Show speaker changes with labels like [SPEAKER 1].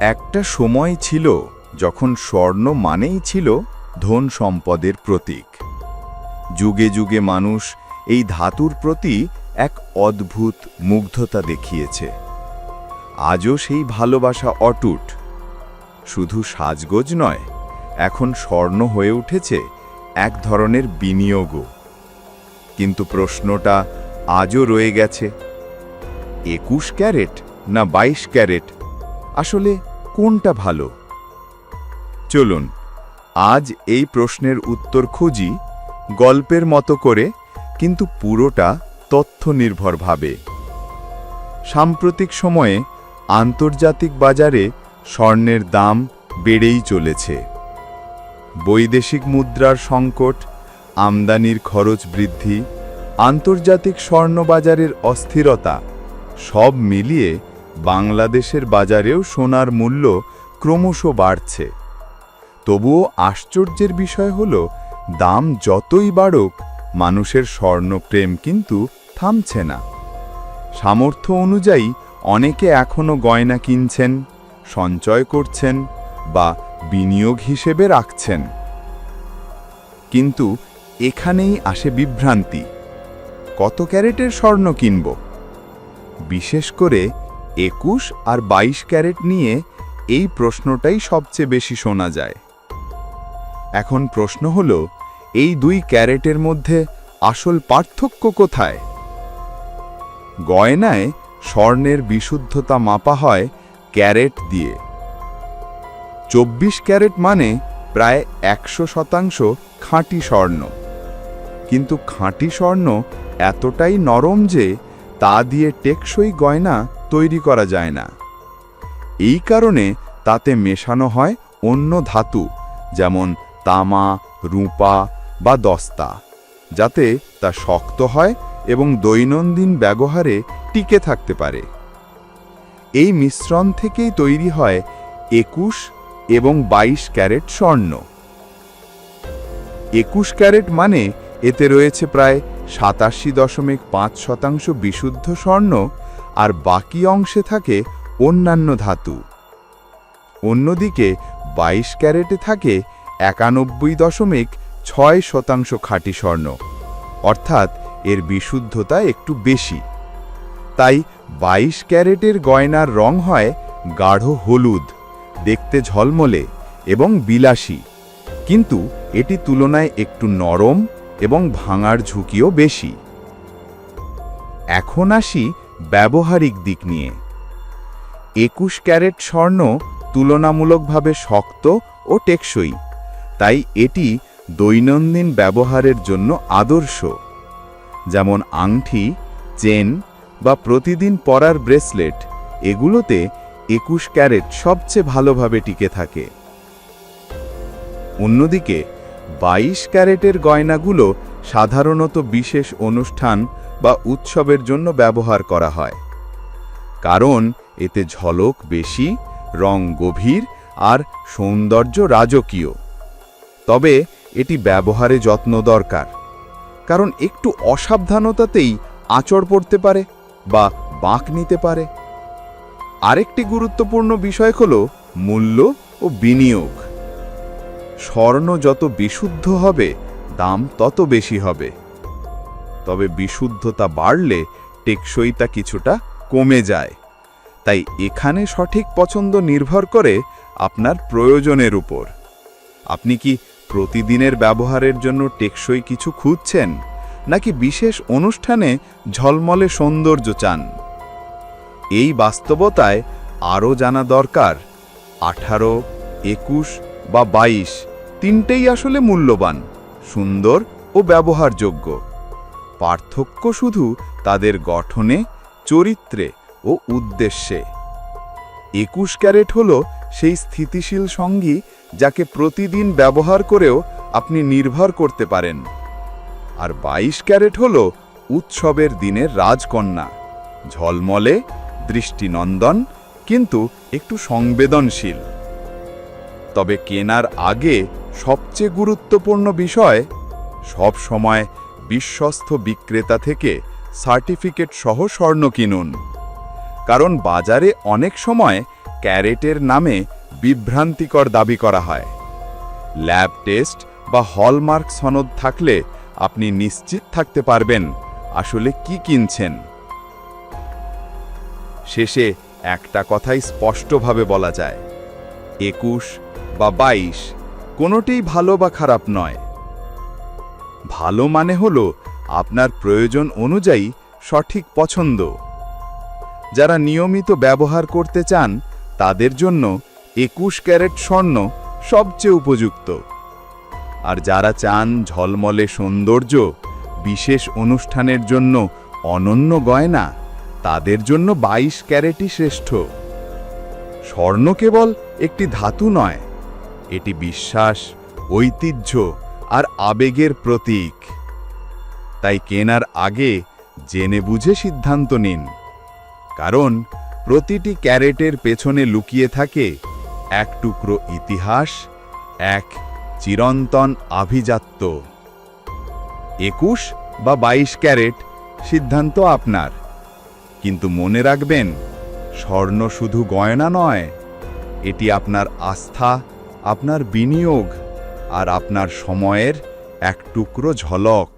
[SPEAKER 1] একটা সময় ছিল যখন স্বর্ণ মানেই ছিল ধন সম্পদের প্রতীক। যুগে যুগে মানুষ এই ধাতুর প্রতি এক অদ্ভুত মুগ্ধতা দেখিয়েছে। আজও সেই ভালোবাসা অটুট। শুধু সাজগোজ নয়, এখন স্বর্ণ হয়ে উঠেছে এক ধরনের বিনিয়োগও। কিন্তু প্রশ্নটা আজও রয়ে গেছে, একুশ ক্যারেট না বাইশ ক্যারেট? আসলে কোনটা ভালো? চলুন, আজ এই প্রশ্নের উত্তর খুঁজি গল্পের মতো করে, কিন্তু পুরোটা তথ্য নির্ভরভাবে সাম্প্রতিক সময়ে আন্তর্জাতিক বাজারে স্বর্ণের দাম বেড়েই চলেছে। বৈদেশিক মুদ্রার সংকট, আমদানির খরচ বৃদ্ধি, আন্তর্জাতিক স্বর্ণ বাজারের অস্থিরতা সব মিলিয়ে বাংলাদেশের বাজারেও সোনার মূল্য ক্রমশ বাড়ছে। তবুও আশ্চর্যের বিষয় হল, দাম যতই বাড়ুক, মানুষের স্বর্ণপ্রেম কিন্তু থামছে না। সামর্থ্য অনুযায়ী অনেকে এখনও গয়না কিনছেন, সঞ্চয় করছেন বা বিনিয়োগ হিসেবে রাখছেন। কিন্তু এখানেই আসে বিভ্রান্তি। কত ক্যারেটের স্বর্ণ কিনব? বিশেষ করে একুশ আর বাইশ ক্যারেট নিয়ে এই প্রশ্নটাই সবচেয়ে বেশি শোনা যায়। এখন প্রশ্ন হল, এই দুই ক্যারেটের মধ্যে আসল পার্থক্য কোথায়? গয়নায় স্বর্ণের বিশুদ্ধতা মাপা হয় ক্যারেট দিয়ে। চব্বিশ ক্যারেট মানে প্রায় একশো শতাংশ খাঁটি স্বর্ণ। কিন্তু খাঁটি স্বর্ণ এতটাই নরম যে তা দিয়ে টেকসই গয়না তৈরি করা যায় না। এই কারণে তাতে মেশানো হয় অন্য ধাতু, যেমন তামা, রূপা বা দস্তা, যাতে তা শক্ত হয় এবং দৈনন্দিন ব্যবহারে টিকে থাকতে পারে। এই মিশ্রণ থেকেই তৈরি হয় একুশ এবং বাইশ ক্যারেট স্বর্ণ। একুশ ক্যারেট মানে এতে রয়েছে প্রায় সাতাশি দশমিক পাঁচ শতাংশ বিশুদ্ধ স্বর্ণ আর বাকি অংশে থাকে অন্যান্য ধাতু। অন্যদিকে বাইশ ক্যারেটে থাকে একানব্বই দশমিক ছয় শতাংশ খাঁটি স্বর্ণ। অর্থাৎ এর বিশুদ্ধতা একটু বেশি। তাই বাইশ ক্যারেটের গয়নার রং হয় গাঢ় হলুদ, দেখতে ঝলমলে এবং বিলাসী। কিন্তু এটি তুলনায় একটু নরম এবং ভাঙার ঝুঁকিও বেশি। এখন আসি ব্যবহারিক দিক নিয়ে। একুশ ক্যারেট স্বর্ণ তুলনামূলকভাবে শক্ত ও টেকসই, তাই এটি দৈনন্দিন ব্যবহারের জন্য আদর্শ। যেমন আংটি চেন বা প্রতিদিন পরার ব্রেসলেট, এগুলোতে একুশ ক্যারেট সবচেয়ে ভালোভাবে টিকে থাকে। অন্যদিকে, বাইশ ক্যারেটের গয়নাগুলো সাধারণত বিশেষ অনুষ্ঠান বা উৎসবের জন্য ব্যবহার করা হয়। কারণ এতে ঝলক বেশি, রং গভীর আর সৌন্দর্য রাজকীয়। তবে এটি ব্যবহারে যত্ন দরকার। কারণ একটু অসাবধানতাতেই আচর পড়তে পারে বা বাঁক নিতে পারে। আরেকটি গুরুত্বপূর্ণ বিষয় হল মূল্য ও বিনিয়োগ। স্বর্ণ যত বিশুদ্ধ হবে দাম তত বেশি হবে। তবে বিশুদ্ধতা বাড়লে টেকসইতা কিছুটা কমে যায়। তাই এখানে সঠিক পছন্দ নির্ভর করে আপনার প্রয়োজনের উপর। আপনি কি প্রতিদিনের ব্যবহারের জন্য টেকসই কিছু খুঁজছেন, নাকি বিশেষ অনুষ্ঠানে ঝলমলে সৌন্দর্য চান? এই বাস্তবতায় আরও জানা দরকার, আঠারো, একুশ বা বাইশ তিনটেই আসলে মূল্যবান। সুন্দর ও ব্যবহারযোগ্য। পার্থক্য শুধু তাদের গঠনে, চরিত্রে ও উদ্দেশ্যে। একুশ ক্যারেট হল সেই স্থিতিশীল সঙ্গী যাকে প্রতিদিন ব্যবহার করেও আপনি নির্ভর করতে পারেন। আর বাইশ ক্যারেট হল উৎসবের দিনের রাজকন্যা। ঝলমলে, দৃষ্টিনন্দন, কিন্তু একটু সংবেদনশীল। তবে কেনার আগে সবচেয়ে গুরুত্বপূর্ণ বিষয়, সব সময় বিশ্বস্ত বিক্রেতা থেকে সার্টিফিকেট সহ স্বর্ণ কিনুন। কারণ বাজারে অনেক সময় ক্যারেটের নামে বিভ্রান্তিকর দাবি করা হয়। ল্যাব টেস্ট বা হলমার্ক সনদ থাকলে আপনি নিশ্চিত থাকতে পারবেন আসলে কি কিনছেন। শেষে একটা কথাই স্পষ্টভাবে বলা যায়। একুশ বা বাইশ কোনোটিই ভালো বা খারাপ নয়। ভালো মানে হলো আপনার প্রয়োজন অনুযায়ী সঠিক পছন্দ। যারা নিয়মিত ব্যবহার করতে চান, তাদের জন্য একুশ ক্যারেট স্বর্ণ সবচেয়ে উপযুক্ত। আর যারা চান ঝলমলে সৌন্দর্য, বিশেষ অনুষ্ঠানের জন্য অনন্য গয়না, তাদের জন্য বাইশ ক্যারেটই শ্রেষ্ঠ। স্বর্ণ কেবল একটি ধাতু নয়। এটি বিশ্বাস, ঐতিহ্য আর আবেগের প্রতীক। তাই কেনার আগে জেনে বুঝে সিদ্ধান্ত নিন। কারণ প্রতিটি ক্যারেটের পেছনে লুকিয়ে থাকে এক টুকরো ইতিহাস, এক চিরন্তন আভিজাত্য। একুশ বা বাইশ ক্যারেট সিদ্ধান্ত আপনার। কিন্তু মনে রাখবেন, স্বর্ণ শুধু গয়না নয়, এটি আপনার আস্থা আপনার বিনিয়োগ আর আপনার সময়ের এক টুকরো ঝলক।